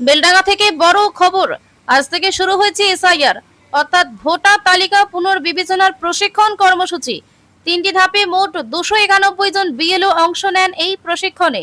বেলডাঙ্গা থেকে বড় খবর। আজ থেকে শুরু হয়েছে এসআইআর, অর্থাৎ ভোটার তালিকা পুনর্বিবেচনার প্রশিক্ষণ কর্মসূচি। তিনটি ধাপে মোট দুশো একানব্বই জন বিএলও অংশ নেন এই প্রশিক্ষণে।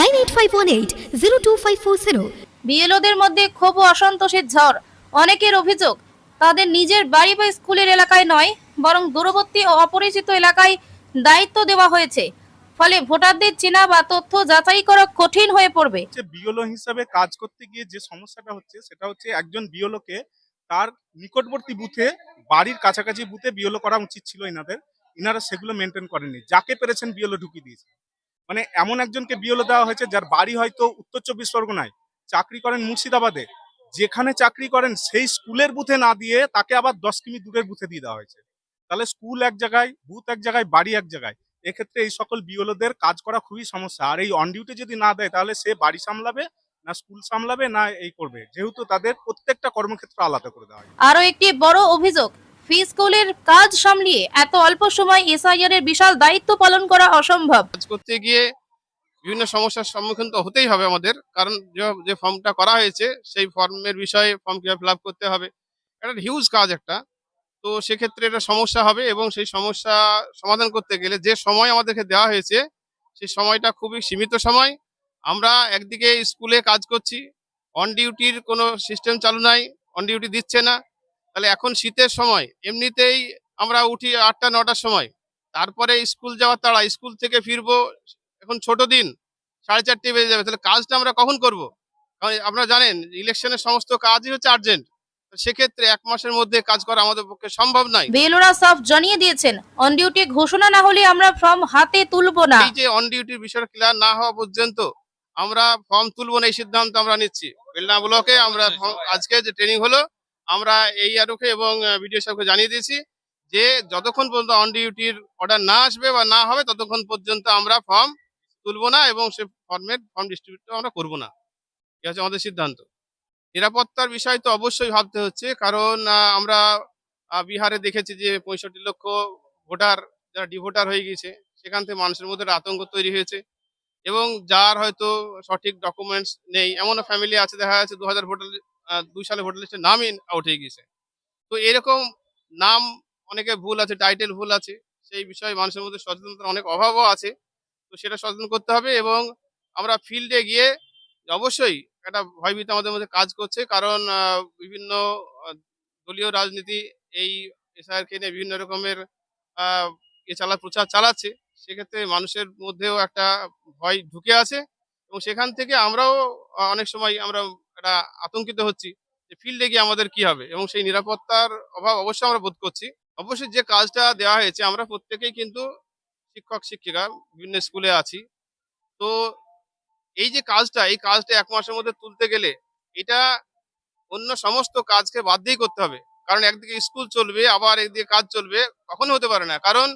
nine eight five one eight zero two five four zero. বিএলওদের মধ্যে ক্ষোভ ও অসন্তোষের ঝড় অনেকের অভিযোগ তাদের নিজের বাড়ি বা স্কুলের এলাকায় নয় বরং দূরবর্তী ও অপরিচিত এলাকায় দায়িত্ব দেওয়া হয়েছে। ফলে ভোটারদের চেনা বা তথ্য যাচাই করা কঠিন হয়ে পড়বে। বিওলো হিসাবে কাজ করতে গিয়ে যে সমস্যাটা হচ্ছে সেটা হচ্ছে একজন বিওলোকে তার নিকটবর্তী বুথে বাড়ির কাছাকাছি বুথে বিওলো করা উচিত ছিল এনাদের। ইনারা সেগুলো মেনটেন করেনি যাকে পেরেছেন বিওলো ঢুকিয়ে দিয়েছে। মানে এমন একজনকে বিওলো দেওয়া হয়েছে যার বাড়ি হয়তো উত্তর চব্বিশ পরগনায়। চাকরি করেন মুর্শিদাবাদে। যেখানে চাকরি করেন সেই স্কুলের বুথে না দিয়ে তাকে আবার দশ কিমি দূরের বুথে দিয়ে দেওয়া হয়েছে। তাহলে স্কুল এক জায়গায়, বুথ এক জায়গায়, বাড়ি এক জায়গায়। এক্ষেত্রে এই সকল বিওলোদের কাজ করা খুবই সমস্যা। আর এই অন ডিউটি যদি না দেয় তাহলে সে বাড়ি সামলাবে, না স্কুল সামলাবে, না এই করবে। যেহেতু তাদের প্রত্যেকটা কর্মক্ষেত্র আলাদা করে দেওয়া হয় আরও একটি বড় অভিযোগ ফি স্কুলের কাজ সামলিয়ে এত অল্প সময় এসআইআর এর বিশাল দায়িত্ব পালন করা অসম্ভব। কাজ করতে গিয়ে বিভিন্ন সমস্যার সম্মুখীন তো হতেই হবে আমাদের, কারণ যে- ফর্মটা করা হয়েছে, সেই ফর্মের বিষয়ে ফর্ম কীভাবে ফিল করতে হবে। একটা হিউজ কাজ একটা। তো সেক্ষেত্রে এটা সমস্যা হবে এবং সেই সমস্যা সমাধান করতে গেলে যে সময় আমাদেরকে দেওয়া হয়েছে, সেই সময়টা খুবই সীমিত সময়। আমরা একদিকে স্কুলে কাজ করছি অন ডিউটির কোনো সিস্টেম চালু নাই অন ডিউটি দিচ্ছে না। তাহলে এখন শীতের সময় এমনিতেই আমরা উঠি আটটা নটার সময়। তারপরে স্কুল যাওয়ার তাড়া স্কুল থেকে ফিরবো এখন ছোট দিন সাড়ে চারটে বেজে যাবে। তাহলে কাজটা আমরা কখন করব? কারণ আপনারা জানেন ইলেকশনের সমস্ত কাজই হচ্ছে আর্জেন্ট। সেক্ষেত্রে এক মাসের মধ্যে কাজ করা আমাদের পক্ষে সম্ভব নয়। বিএলওরা সাফ জানিয়ে দিয়েছেন অন ডিউটি ঘোষণা না হলে আমরা ফর্ম হাতে তুলব না। এই যে অন ডিউটির বিষয়টা ক্লিয়ার না হওয়া পর্যন্ত আমরা ফর্ম তুলবো না এই সিদ্ধান্ত আমরা নিচ্ছি। বেলনা ব্লকে আমরা আজকে যে ট্রেনিং হলো আমরা এই আরোকে এবং ভিডিও সাহেবকে জানিয়ে দিয়েছি যে যতক্ষণ পর্যন্ত অন ডিউটির অর্ডার না আসবে বা না হবে, ততক্ষণ পর্যন্ত আমরা ফর্ম তুলবো না এবং সে ফর্মের ফর্ম ডিস্ট্রিবিউট আমরা করব না। এটা হচ্ছে আমাদের সিদ্ধান্ত। নিরাপত্তার বিষয় তো অবশ্যই ভাবতে হচ্ছে, কারণ আমরা বিহারে দেখেছি যে পঁয়ষট্টি লক্ষ ভোটার, যারা ডিভোটার হয়ে গিয়েছে, সেখান থেকে মানুষের মধ্যে আতঙ্ক তৈরি হয়েছে এবং যার হয়তো সঠিক ডকুমেন্টস নেই। এমনও ফ্যামিলি আছে, দেখা যাচ্ছে দু হাজার ভোটার দুই সালে ভোটার লিস্টে নামই আউট হয়ে গিয়েছে। তো এরকম নাম অনেকে ভুল আছে টাইটেল ভুল আছে, সেই বিষয়ে মানুষের মধ্যে সচেতনতার অনেক অভাবও আছে। তো সেটা সচেতন করতে হবে এবং আমরা ফিল্ডে গিয়ে অবশ্যই একটা ভয়ভীতি আমাদের মধ্যে কাজ করছে। কারণ বিভিন্ন দলীয় রাজনীতি এই এসআইআরকে নিয়ে বিভিন্ন রকমের এ চালা প্রচার চালাচ্ছে। সেক্ষেত্রে মানুষের মধ্যেও একটা ভয় ঢুকে আছে এবং সেখান থেকে আমরাও অনেক সময় আমরা একটা আতঙ্কিত হচ্ছি যে ফিল্ডে গিয়ে আমাদের কি হবে এবং সেই নিরাপত্তার অভাব অবশ্যই আমরা বোধ করছি। অবশ্যই যে কাজটা দেওয়া হয়েছে, আমরা প্রত্যেকেই কিন্তু শিক্ষক, শিক্ষিকা, বিভিন্ন স্কুলে আছি। তো এই যে কাজটা, এই কাজটা এক মাসের মধ্যে তুলতে গেলে এটা অন্য সমস্ত কাজকে বাদ দিয়েই করতে হবে। কারণ একদিকে স্কুল চলবে, আবার একদিকে কাজ চলবে কখনো হতে পারে না। কারণ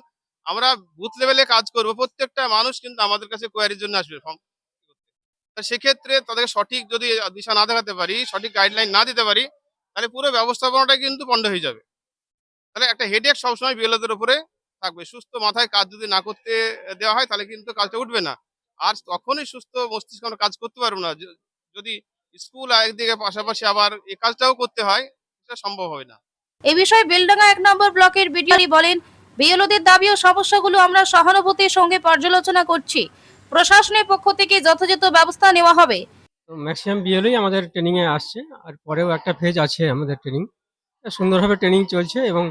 আমরা বুথ লেভেলে কাজ করব, প্রত্যেকটা মানুষ কিন্তু আমাদের কাছে কোয়ারির জন্য আসবে। সেক্ষেত্রে তাদেরকে সঠিক যদি দিশা না দেখাতে পারি, সঠিক গাইডলাইন না দিতে পারি, তাহলে পুরো ব্যবস্থাপনাটা কিন্তু পণ্ড হয়ে যাবে। তাহলে একটা হেডেক সবসময় বিএলওদের উপরে থাকবে। সুস্থ মাথায় কাজ যদি না করতে দেওয়া হয়, তাহলে কিন্তু কাজটা উঠবে না। আর তখনই সুস্থ মস্তিষ্ক আমরা কাজ করতে পারব না। যদি স্কুল একদিকে পাশাপাশি আবার এই কাজটাও করতে হয়, সেটা সম্ভব হবে না। এ বিষয়ে বেলডাঙ্গা এক নম্বর ব্লকের বিডিও বলেন বিএলওদের দাবি ও সমস্যাগুলো আমরা সহানুভূতির সঙ্গে পর্যালোচনা করছি। প্রশাসনের পক্ষ থেকে যথাযথ ব্যবস্থা নেওয়া হবে। ম্যাক্সিমাম বিএলই আমাদের ট্রেনিংয়ে আসছে আর পরেও একটা ফেজ আছে আমাদের ট্রেনিং সুন্দরভাবে ট্রেনিং চলছে এবং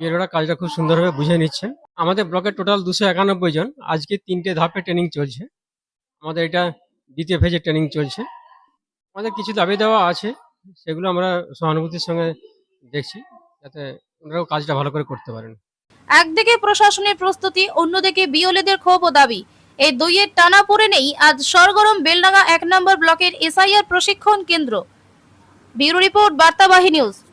বিএলওরা কাজটা খুব সুন্দরভাবে বুঝে নিচ্ছেন। আমাদের ব্লকে টোটাল দুশো একানব্বই জন। আজকে তিনটে ধাপে ট্রেনিং চলছে। আমাদের এটা দ্বিতীয় ফেজে ট্রেনিং চলছে। আমাদের কিছু দাবি দেওয়া আছে সেগুলো আমরা সহানুভূতির সঙ্গে দেখছি যাতে ওনারাও কাজটা ভালো করে করতে পারেন। একদিকে প্রশাসনের প্রস্তুতি অন্যদিকে বিওলেদের ক্ষোভ ও দাবি। এই দুইয়ের টানা পড়ে নেই আজ সরগরম বেলডাঙ্গা এক নম্বর ব্লকের এসআইআর প্রশিক্ষণ কেন্দ্র। Bureau report Bartabahi news.